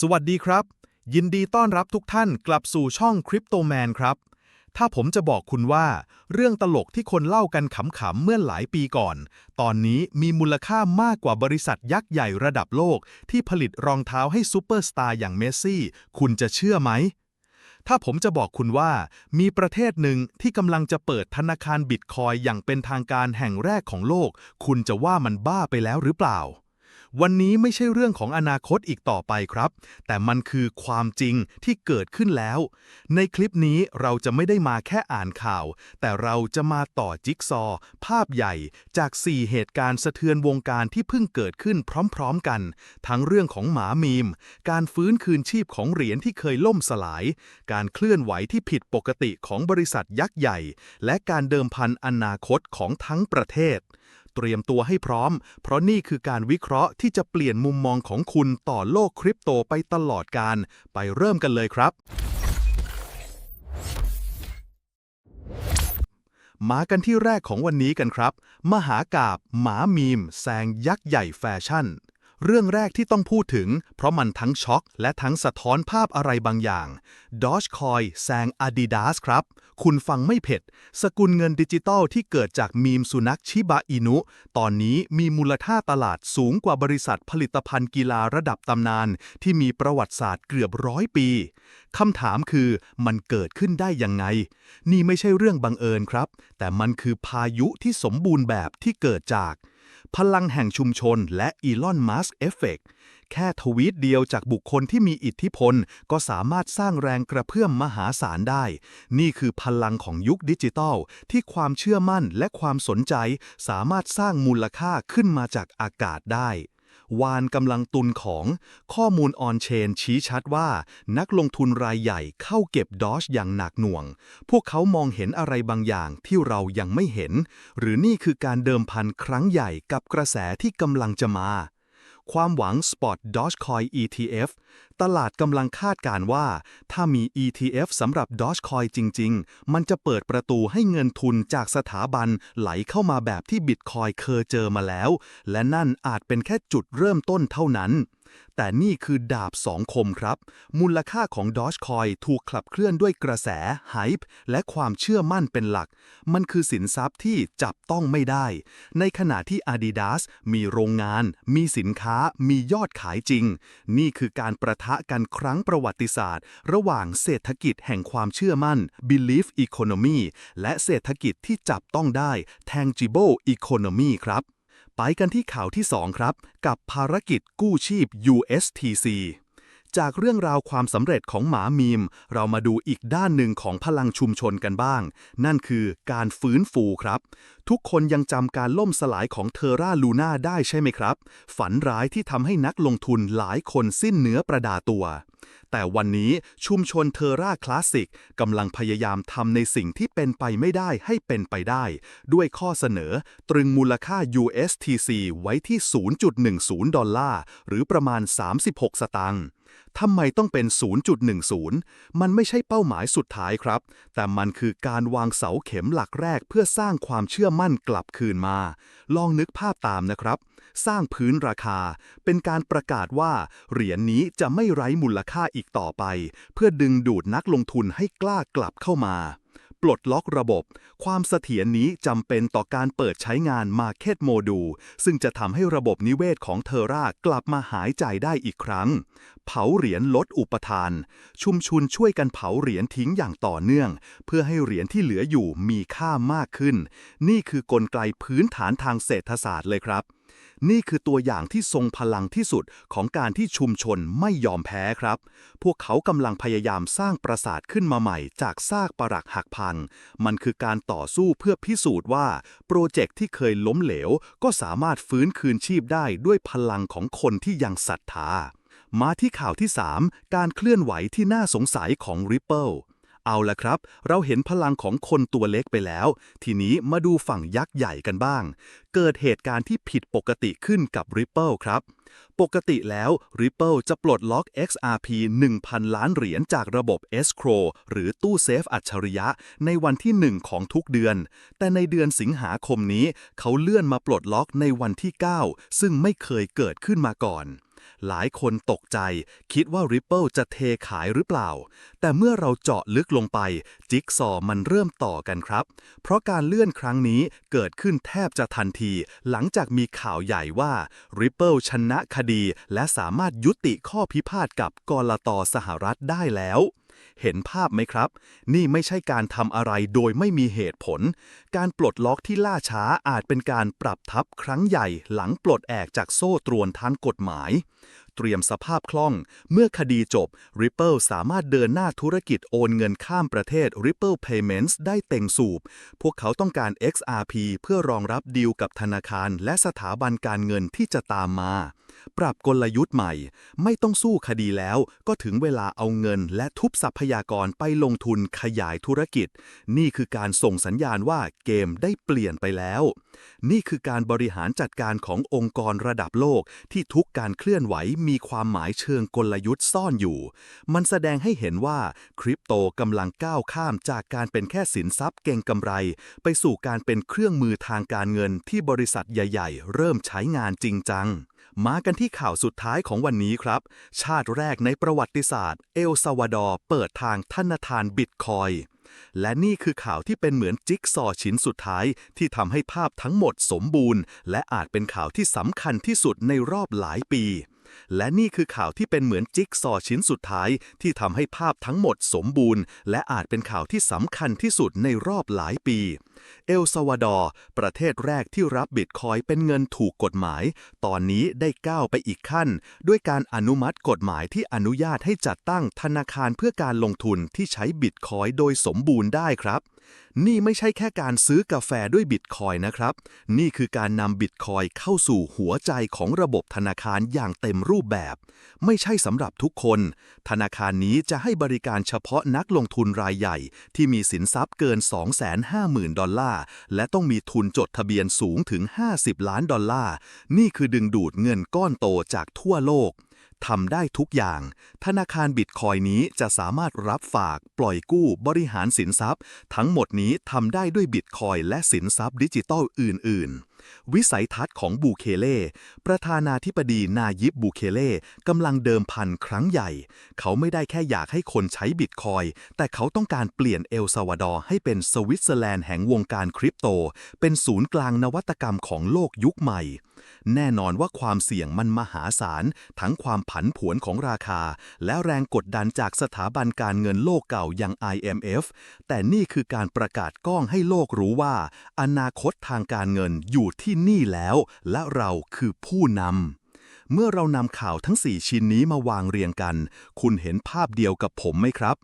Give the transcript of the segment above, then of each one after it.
สวัสดีครับ ยินดีต้อนรับทุกท่านกลับสู่ช่องคริปโตแมนครับ ถ้าผมจะบอกคุณว่า เรื่องตลกที่คนเล่ากันขำๆเมื่อหลายปีก่อน ตอนนี้มีมูลค่ามากกว่าบริษัทยักษ์ใหญ่ระดับโลก ที่ผลิตรองเท้าให้ซูเปอร์สตาร์อย่างเมสซี่ คุณจะเชื่อไหม ถ้าผมจะบอกคุณว่า มีประเทศหนึ่งที่กำลังจะเปิดธนาคารบิตคอยอย่างเป็นทางการแห่งแรกของโลก คุณจะว่ามันบ้าไปแล้วหรือเปล่า วันนี้ไม่ใช่เรื่องของอนาคตอีกต่อไปครับ แต่มันคือความจริงที่เกิดขึ้นแล้ว ในคลิปนี้เราจะไม่ได้มาแค่อ่านข่าว แต่เราจะมาต่อจิ๊กซอว์ภาพใหญ่จาก 4 เหตุการณ์สะเทือนวงการที่เพิ่งเกิดขึ้นพร้อมๆกัน ทั้งเรื่องของหมามีม การฟื้นคืนชีพของเหรียญที่เคยล่มสลาย การเคลื่อนไหวที่ผิดปกติของบริษัทยักษ์ใหญ่ และการเดิมพันอนาคตของทั้งประเทศ เตรียมตัวให้พร้อม เพราะนี่คือการวิเคราะห์ที่จะเปลี่ยนมุมมองของคุณต่อโลกคริปโตไปตลอดการ ไปเริ่มกันเลยครับ มากันที่แรกของวันนี้กันครับ มหากาบหมามีม แซงยักษ์ใหญ่แฟชั่น เรื่องแรกที่ต้องพูดถึง เพราะมันทั้งช็อกและทั้งสะท้อนภาพอะไรบางอย่าง Dogecoin แซง Adidas ครับ คุณฟังไม่เผ็ด สกุลเงินดิจิตอลที่เกิดจากมีมสุนัขชิบะอินุ ตอนนี้มีมูลค่าตลาดสูงกว่าบริษัทผลิตภัณฑ์กีฬาระดับตำนาน ที่มีประวัติศาสตร์เกือบร้อยปีคำถามคือมันเกิดขึ้นได้ยังไง นี่ไม่ใช่เรื่องบังเอิญครับ แต่มันคือพายุที่สมบูรณ์แบบที่เกิดจาก พลังแห่งชุมชนและอีลอนมัสก์เอฟเฟกแค่ทวีตเดียวจากบุคคลที่มีอิทธิพล ก็สามารถสร้างแรงกระเพื่อมมหาศาลได้ นี่คือพลังของยุคดิจิทัล ที่ความเชื่อมั่นและความสนใจ สามารถสร้างมูลค่าขึ้นมาจากอากาศได้ วานกำลังตุนของข้อมูลออนเชนชี้ชัดว่า นักลงทุนรายใหญ่เข้าเก็บดอชอย่างหนักหน่วง พวกเขามองเห็นอะไรบางอย่างที่เรายังไม่เห็น หรือนี่คือการเดิมพันครั้งใหญ่กับกระแสที่กำลังจะมา ความหวัง Spot Dogecoin ETF ตลาดกำลังคาดการ์ว่า ถ้ามี ETF สำหรับ Dogecoin จริง ๆ มันจะเปิดประตูให้เงินทุนจากสถาบันไหลเข้ามาแบบที่ Bitcoin เคยเจอมาแล้ว และนั่นอาจเป็นแค่จุดเริ่มต้นเท่านั้น แต่นี่คือดาบสองคมครับ มูลค่าของ Dogecoin ถูกขับเคลื่อนด้วยกระแส Hype และความเชื่อมั่นเป็นหลัก มันคือสินทรัพย์ที่จับต้องไม่ได้ ในขณะที่ Adidas มีโรงงาน มีสินค้า มียอดขายจริง นี่คือการประทะกันครั้งประวัติศาสตร์ ระหว่างเศรษฐกิจแห่งความเชื่อมั่น Belief Economy และเศรษฐกิจที่จับต้องได้ Tangible Economy ครับ ไปกันที่ข่าวที่ 2 ครับ กับภารกิจกู้ชีพ USTC จากเรื่องราวความสำเร็จของหมามีม เรามาดูอีกด้านหนึ่งของพลังชุมชนกันบ้าง นั่นคือการฟื้นฟูครับ ทุกคนยังจำการล่มสลายของเทอร่าลูน่าได้ใช่ไหมครับ ฝันร้ายที่ทำให้นักลงทุนหลายคนสิ้นเนื้อประดาตัว แต่วันนี้ชุมชนเทอร่าคลาสสิกกำลังพยายามทำในสิ่งที่เป็นไปไม่ได้ให้เป็นไปได้ ด้วยข้อเสนอ ตรึงมูลค่า USTC ไว้ที่ 0.10 ดอลลาร์หรือประมาณ 36 สตางค์ ทำไมต้องเป็น 0.10 มันไม่ใช่เป้าหมายสุดท้ายครับ แต่มันคือการวางเสาเข็มหลักแรกเพื่อสร้างความเชื่อมั่นกลับคืนมา ลองนึกภาพตามนะครับ สร้างพื้นราคา เป็นการประกาศว่าเหรียญนนี้จะไม่ไร้มูลค่าอีกต่อไป เพื่อดึงดูดนักลงทุนให้กล้ากลับเข้ามา ปลดล็อกระบบ ความเสถียรนี้จำเป็นต่อการเปิดใช้งาน Market Module ซึ่งจะทำให้ระบบนิเวศของเทอร่ากลับมาหายใจได้อีกครั้ง เผาเหรียญลดอุปทาน ชุมชุนช่วยกันเผาเหรียญทิ้งอย่างต่อเนื่อง เพื่อให้เหรียญที่เหลืออยู่มีค่ามากขึ้น นี่คือกลไกพื้นฐานทางเศรษฐศาสตร์เลยครับ นี่คือตัวอย่างที่ทรงพลังที่สุดของการที่ชุมชนไม่ยอมแพ้ครับ พวกเขากำลังพยายามสร้างปราสาทขึ้นมาใหม่จากซากปรักหักพัง มันคือการต่อสู้เพื่อพิสูจน์ว่า โปรเจกต์ที่เคยล้มเหลว ก็สามารถฟื้นคืนชีพได้ด้วยพลังของคนที่ยังศรัทธา มาที่ข่าวที่ 3 การเคลื่อนไหวที่น่าสงสัยของ Ripple เอาละครับ เราเห็นพลังของคนตัวเล็กไปแล้ว ทีนี้มาดูฝั่งยักษ์ใหญ่กันบ้าง เกิดเหตุการณ์ที่ผิดปกติขึ้นกับ Ripple ครับ ปกติแล้ว Ripple จะปลดล็อก XRP 1,000 ล้านเหรียญจากระบบ Escrow หรือตู้เซฟอัจฉริยะ ในวันที่ 1 ของทุกเดือน แต่ในเดือนสิงหาคมนี้ เขาเลื่อนมาปลดล็อกในวันที่ 9 ซึ่งไม่เคยเกิดขึ้นมาก่อน หลายคนตกใจ คิดว่า Ripple จะเทขายหรือเปล่า แต่เมื่อเราเจาะลึกลงไป จิ๊กซอมันเริ่มต่อกันครับ เพราะการเลื่อนครั้งนี้เกิดขึ้นแทบจะทันที หลังจากมีข่าวใหญ่ว่า Ripple ชนะคดี และสามารถยุติข้อพิพาทกับกลตสหรัฐได้แล้ว เห็นภาพไหมครับ นี่ไม่ใช่การทำอะไรโดยไม่มีเหตุผล การปลดล็อกที่ล่าช้าอาจเป็นการปรับทับครั้งใหญ่หลังปลดแอกจากโซ่ตรวนทางกฎหมายเตรียมสภาพคล่อง เมื่อคดีจบ Ripple สามารถเดินหน้าธุรกิจโอนเงินข้ามประเทศ Ripple Payments ได้เต็งสูบ พวกเขาต้องการ XRP เพื่อรองรับดีลกับธนาคาร และสถาบันการเงินที่จะตามมา ปรับกลยุทธ์ใหม่ ไม่ต้องสู้คดีแล้ว ก็ถึงเวลาเอาเงิน และทุบทรัพยากรไปลงทุนขยายธุรกิจ นี่คือการส่งสัญญาณว่าเกมได้เปลี่ยนไปแล้ว นี่คือการบริหารจัดการขององค์กรระดับโลกที่ทุกการเคลื่อนไหวมีความหมายเชิงกลยุทธ์ซ่อนอยู่ มันแสดงให้เห็นว่าคริปโตกำลังก้าวข้ามจากการเป็นแค่สินทรัพย์เก่งกำไร ไปสู่การเป็นเครื่องมือทางการเงินที่บริษัทใหญ่ ๆ เริ่มใช้งานจริงจังมากันที่ข่าวสุดท้ายของวันนี้ครับ ชาติแรกในประวัติศาสตร์ เอลซาวาดอร์เปิดทางธนาคารบิตคอยและนี่คือข่าวที่เป็นเหมือนจิ๊กซอชิ้นสุดท้าย ที่ทำให้ภาพทั้งหมดสมบูรณ์ และอาจเป็นข่าวที่สำคัญที่สุดในรอบหลายปี และนี่คือข่าวที่เป็นเหมือนจิ๊กซอว์ชิ้นสุดท้ายที่ทำให้ภาพทั้งหมดสมบูรณ์ และอาจเป็นข่าวที่สำคัญที่สุดในรอบหลายปี เอลซาวาดอร์ ประเทศแรกที่รับบิตคอยเป็นเงินถูกกฎหมาย ตอนนี้ได้ก้าวไปอีกขั้น ด้วยการอนุมัติกฎหมายที่อนุญาตให้จัดตั้งธนาคารเพื่อการลงทุนที่ใช้บิตคอยโดยสมบูรณ์ได้ครับ นี่ไม่ใช่แค่การซื้อกาแฟด้วยบิตคอยนะครับ นี่คือการนำบิตคอยเข้าสู่หัวใจของระบบธนาคารอย่างเต็มรูปแบบ ไม่ใช่สำหรับทุกคน ธนาคารนี้จะให้บริการเฉพาะนักลงทุนรายใหญ่ ที่มีสินทรัพย์เกิน 250,000 ดอลลาร์ และต้องมีทุนจดทะเบียนสูงถึง 50 ล้านดอลลาร์ นี่คือดึงดูดเงินก้อนโตจากทั่วโลก ทำได้ทุกอย่าง ธนาคารบิตคอยนี้จะสามารถรับฝาก ปล่อยกู้ บริหารสินทรัพย์ ทั้งหมดนี้ทำได้ด้วยบิตคอยและสินทรัพย์ดิจิตอลอื่น ๆ วิสัยทัศน์ของบูเคเล่ ประธานาธิบดีนายิบบูเคเล่กำลังเดิมพันครั้งใหญ่ เขาไม่ได้แค่อยากให้คนใช้บิตคอย แต่เขาต้องการเปลี่ยนเอลซาวาดอร์ให้เป็นสวิตเซอร์แลนด์แห่งวงการคริปโต เป็นศูนย์กลางนวัตกรรมของโลกยุคใหม่ แน่นอนว่าความเสี่ยงมันมหาศาล ทั้งความผันผวนของราคา และแรงกดดันจากสถาบันการเงินโลกเก่าอย่าง IMF แต่นี่คือการประกาศก้องให้โลกรู้ว่า อนาคตทางการเงินอยู่ที่นี่แล้ว และเราคือผู้นำ เมื่อเรานำข่าวทั้ง 4 ชิ้นนี้มาวางเรียงกัน คุณเห็นภาพเดียวกับผมไหมครับ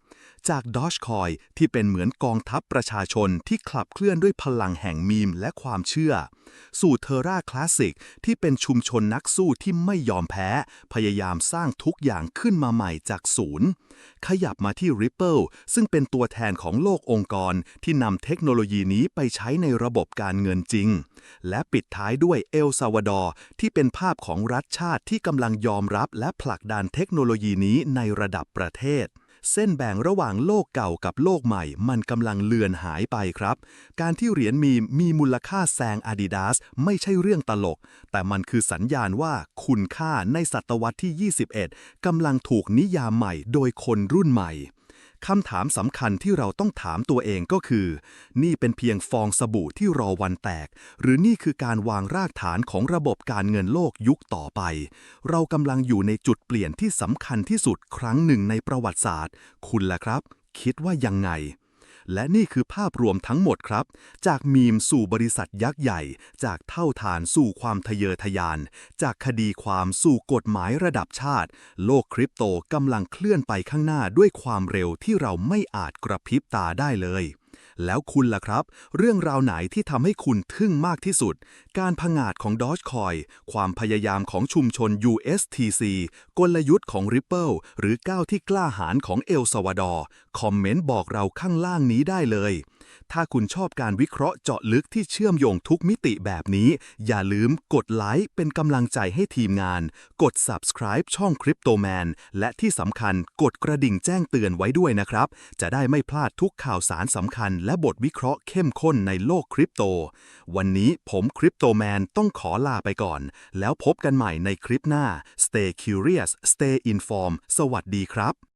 จาก Dogecoin ที่เป็นเหมือนกองทัพประชาชนที่ขับเคลื่อนด้วยพลังแห่งมีมและความเชื่อ สู่ Terra Classic ที่เป็นชุมชนนักสู้ที่ไม่ยอมแพ้ พยายามสร้างทุกอย่างขึ้นมาใหม่จากศูนย์ ขยับมาที่ Ripple ซึ่งเป็นตัวแทนของโลกองค์กรที่นำเทคโนโลยีนี้ไปใช้ในระบบการเงินจริง และปิดท้ายด้วยเอลซาวาดอร์ที่เป็นภาพของรัฐชาติที่กำลังยอมรับและผลักดันเทคโนโลยีนี้ในระดับประเทศ เส้นแบ่งระหว่างโลกเก่ากับโลกใหม่ มันกำลังเลือนหายไปครับ การที่เหรียญมีมมีมูลค่าแซง Adidas ไม่ใช่เรื่องตลก แต่มันคือสัญญาณว่าคุณค่าในศตวรรษที่ 21กำลังถูกนิยามใหม่โดยคนรุ่นใหม่ คำถามสำคัญที่เราต้องถามตัวเองก็คือ นี่เป็นเพียงฟองสบู่ที่รอวันแตก หรือนี่คือการวางรากฐานของระบบการเงินโลกยุคต่อไป เรากำลังอยู่ในจุดเปลี่ยนที่สำคัญที่สุดครั้งหนึ่งในประวัติศาสตร์ คุณล่ะครับ คิดว่ายังไง และนี่คือภาพรวมทั้งหมดครับ จากมีมสู่บริษัทยักษ์ใหญ่ จากเท่าฐานสู่ความทะเยอทะยาน จากคดีความสู่กฎหมายระดับชาติ โลกคริปโตกำลังเคลื่อนไปข้างหน้าด้วยความเร็วที่เราไม่อาจกระพริบตาได้เลย แล้วคุณล่ะครับ เรื่องราวไหนที่ทำให้คุณทึ่งมากที่สุด การผงาดของ Dogecoin ความพยายามของชุมชน USTC กลยุทธ์ของ Ripple หรือก้าวที่กล้าหาญของเอลซาวาดอร์ คอมเมนต์บอกเราข้างล่างนี้ได้เลย ถ้าคุณชอบการวิเคราะห์เจาะลึกที่เชื่อมโยงทุกมิติแบบนี้ อย่าลืมกดไลค์เป็นกำลังใจให้ทีมงาน กด subscribe ช่อง Crypto Man และที่สำคัญกดกระดิ่งแจ้งเตือนไว้ด้วยนะครับ จะได้ไม่พลาดทุกข่าวสารสำคัญ และบทวิเคราะห์เข้มข้นในโลกคริปโต วันนี้ผมคริปโตแมนต้องขอลาไปก่อน แล้วพบกันใหม่ในคลิปหน้า Stay curious Stay informed สวัสดีครับ